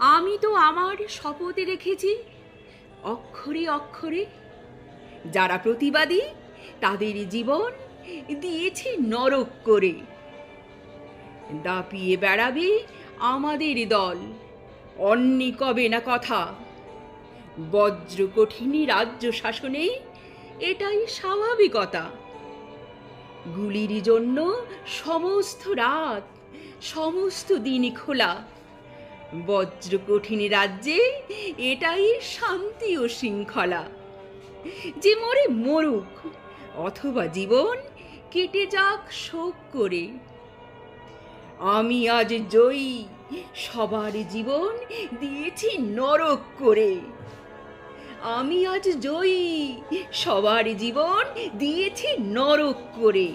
আমি তো আমার শপথে রেখেছি। অক্ষরে অক্ষরে যারা প্রতিবাদী তাদের জীবন দিয়েছি নরক করে। দাপিয়ে বেড়াবে আমাদের দল, অন্যি কবে না কথা। বজ্র কঠিনী রাজ্য শাসনেই এটাই স্বাভাবিকতা। গুলির জন্য সমস্ত রাত, সমস্ত দিন খোলা। বজ্র কঠিন রাজ্যে এটাই শান্তি ও শৃঙ্খলা। যে মরে মরুক, অথবা জীবন কেটে যাক শোক করে। আমি আজ জয়ী, সবার জীবন দিয়েছি নরক করে। আমি আজ জয়ী, সবার জীবন দিয়েছি নরক করে।